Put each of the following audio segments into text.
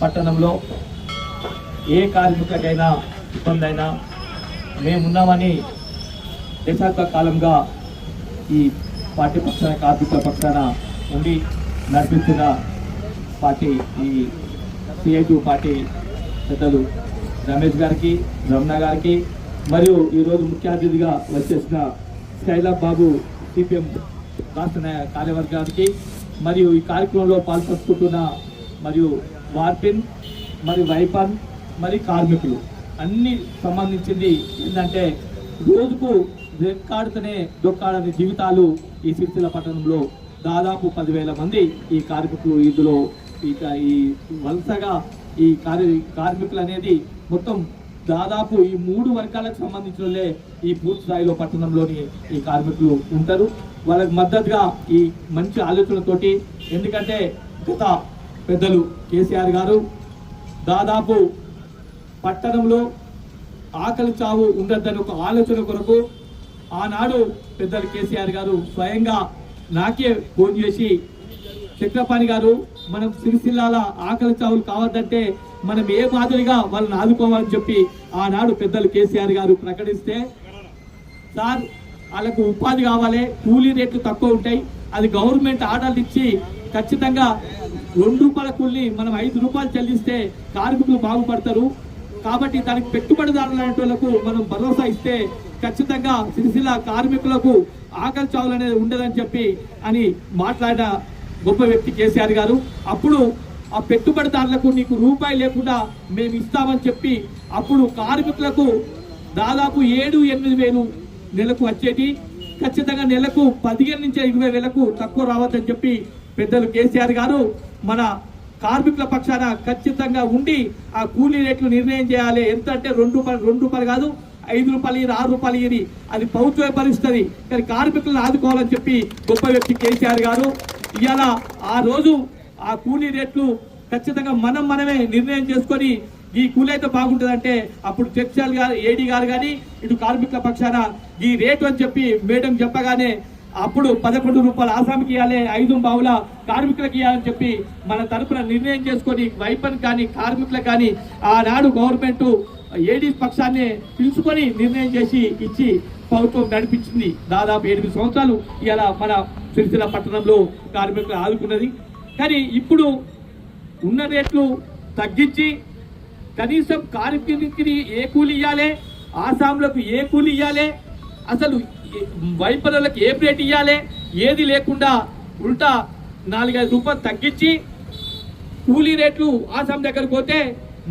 పట్టణంలో ఏ కార్మికులకైనా ఇబ్బంది అయినా మేమున్నామని దశాబ్ద కాలంగా ఈ పార్టీ పక్షాన కార్మికుల పక్షాన ఉండి నడిపిస్తున్న పార్టీ ఈ సిఐటి పార్టీ పెద్దలు రమేష్ గారికి రమణ గారికి మరియు ఈరోజు ముఖ్య అతిథిగా వచ్చేసిన శైలాబ్ బాబు సిపిఎం రాష్ట్ర నాయ- కార్యవర్గానికి మరియు ఈ కార్యక్రమంలో పాల్పంచుకుంటున్న మరియు వార్పిన్ మరి వైపాన్ మరి కార్మికులు. అన్ని సంబంధించింది ఏంటంటే రోజుకు రెక్కాడుతూనే దొక్కాడని జీవితాలు ఈ సిరిసిల్ల పట్టణంలో దాదాపు పదివేల మంది ఈ కార్మికులు ఇందులో ఇక ఈ వలసగా ఈ కార్య కార్మికులు అనేది మొత్తం దాదాపు ఈ మూడు వర్గాలకు సంబంధించిన ఈ పూర్తి స్థాయిలో పట్టణంలోని ఈ కార్మికులు ఉంటారు. వాళ్ళకి మద్దతుగా ఈ మంచి ఆలోచనతోటి ఎందుకంటే గత పెద్దలు కేసీఆర్ గారు దాదాపు పట్టణంలో ఆకలి చావు ఉండద్దని ఒక ఆలోచన కొరకు ఆనాడు పెద్దలు కేసీఆర్ గారు స్వయంగా నాకే ఫోన్ చేసి చక్రపాణి గారు మనం సిరిసిల్లాల ఆకలి చావులు కావద్దంటే మనం ఏ మాదిరిగా వాళ్ళని ఆదుకోవాలని చెప్పి ఆనాడు పెద్దలు కేసీఆర్ గారు ప్రకటిస్తే సార్ వాళ్ళకు ఉపాధి కావాలి కూలీ రేట్లు తక్కువ ఉంటాయి అది గవర్నమెంట్ ఆర్డర్లు ఇచ్చి ఖచ్చితంగా రెండు రూపాయల కూలి మనం ఐదు రూపాయలు చెల్లిస్తే కార్మికులు బాగుపడతారు. కాబట్టి దానికి పెట్టుబడిదారులు లాంటి వాళ్ళకు మనం భరోసా ఇస్తే ఖచ్చితంగా సిరిసిల్ల కార్మికులకు ఆకలి చావులు అనేది ఉండదని చెప్పి అని మాట్లాడిన గొప్ప వ్యక్తి కేసీఆర్ గారు. అప్పుడు ఆ పెట్టుబడిదారులకు నీకు రూపాయి లేకుండా మేము ఇస్తామని చెప్పి అప్పుడు కార్మికులకు దాదాపు ఏడు ఎనిమిది వేలు నెలకు వచ్చేటి ఖచ్చితంగా నెలకు పదిహేను నుంచి ఇరవై వేలకు తక్కువ రావద్దని చెప్పి పెద్దలు కేసీఆర్ గారు మన కార్మికుల పక్షాన ఖచ్చితంగా ఉండి ఆ కూలీ రేట్లు నిర్ణయం చేయాలి. ఎంత అంటే రెండు రూపాయలు రెండు రూపాయలు కాదు ఐదు రూపాయలు ఇది ఆరు రూపాయలు ఇది అది ప్రభుత్వమే భరిస్తుంది కానీ కార్మికులను ఆదుకోవాలని చెప్పి గొప్ప వ్యక్తి కేసీఆర్ గారు. ఇవాళ ఆ రోజు ఆ కూలీ రేట్లు ఖచ్చితంగా మనం మనమే నిర్ణయం చేసుకొని ఈ కూలీ అయితే బాగుంటుందంటే అప్పుడు టెక్స్టైల్ గారు ఏడీ గారు కానీ ఇటు కార్మికుల పక్షాన ఈ రేటు అని చెప్పి మేడం చెప్పగానే అప్పుడు పదకొండు రూపాయలు ఆసామికి ఇవ్వాలి ఐదు బావుల కార్మికులకు ఇవ్వాలని చెప్పి మన తరపున నిర్ణయం చేసుకొని వైపన్ కానీ కార్మికులకు కానీ ఆనాడు గవర్నమెంట్ ఏడీ పక్షాన్ని పిలుచుకొని నిర్ణయం చేసి ఇచ్చి ప్రభుత్వం నడిపించింది. దాదాపు ఎనిమిది సంవత్సరాలు ఇలా మన సిరిసిల్ల పట్టణంలో కార్మికులు ఆదుకున్నది. కానీ ఇప్పుడు ఉన్న రేట్లు తగ్గించి కనీసం కార్మికుడికి ఏ కూలి ఇవ్వాలి ఆసాంలకు ఏ కూలి ఇవ్వాలి అసలు వైపరులకు ఏ రేట్ ఇవ్వాలి ఏది లేకుండా ఉల్టా నాలుగైదు రూపాయలు తగ్గించి కూలీ రేట్లు ఆసాం దగ్గరకు పోతే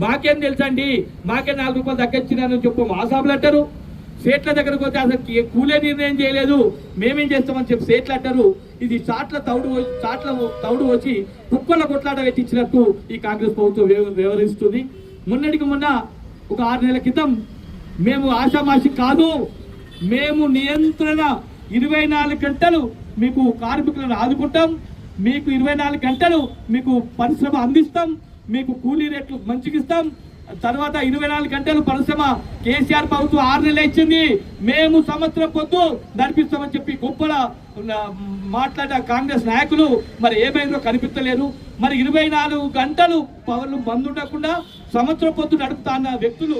మాకేం తెలుసండి? మాకే నాలుగు రూపాయలు తగ్గించినానని చెప్పు ఆసాంలు అంటారు. సేట్ల దగ్గరకు పోతే అసలు కూలే నిర్ణయం చేయలేదు. మేమేం చేస్తామని చెప్పి సేట్లు అంటారు. ఇది చాట్ల తౌడు చాట్ల తౌడు వచ్చి కుక్కల కొట్లాట పెట్టించినట్టు ఈ కాంగ్రెస్ ప్రభుత్వం వ్యవహరిస్తుంది. మొన్నటికి మొన్న ఒక ఆరు నెలల క్రితం మేము ఆషామాషి కాదు. మేము నియంత్రణ ఇరవై నాలుగు గంటలు మీకు కార్మికులను ఆదుకుంటాం. మీకు ఇరవై నాలుగు గంటలు మీకు పరిశ్రమ అందిస్తాం. మీకు కూలీ రేట్లు మంచిగిస్తాం. తర్వాత ఇరవై నాలుగు గంటలు పరిశ్రమ కేసీఆర్ ప్రభుత్వం ఆరు నెలలు ఇచ్చింది. మేము సంవత్సరం పొద్దు నడిపిస్తామని చెప్పి గొప్పల మాట్లాడిన కాంగ్రెస్ నాయకులు మరి ఏమైందో కనిపించలేరు మరి ఇరవై నాలుగు గంటలు పవర్లు బంద్ ఉండకుండా సంవత్సరం పొద్దు నడుపుతా అన్న వ్యక్తులు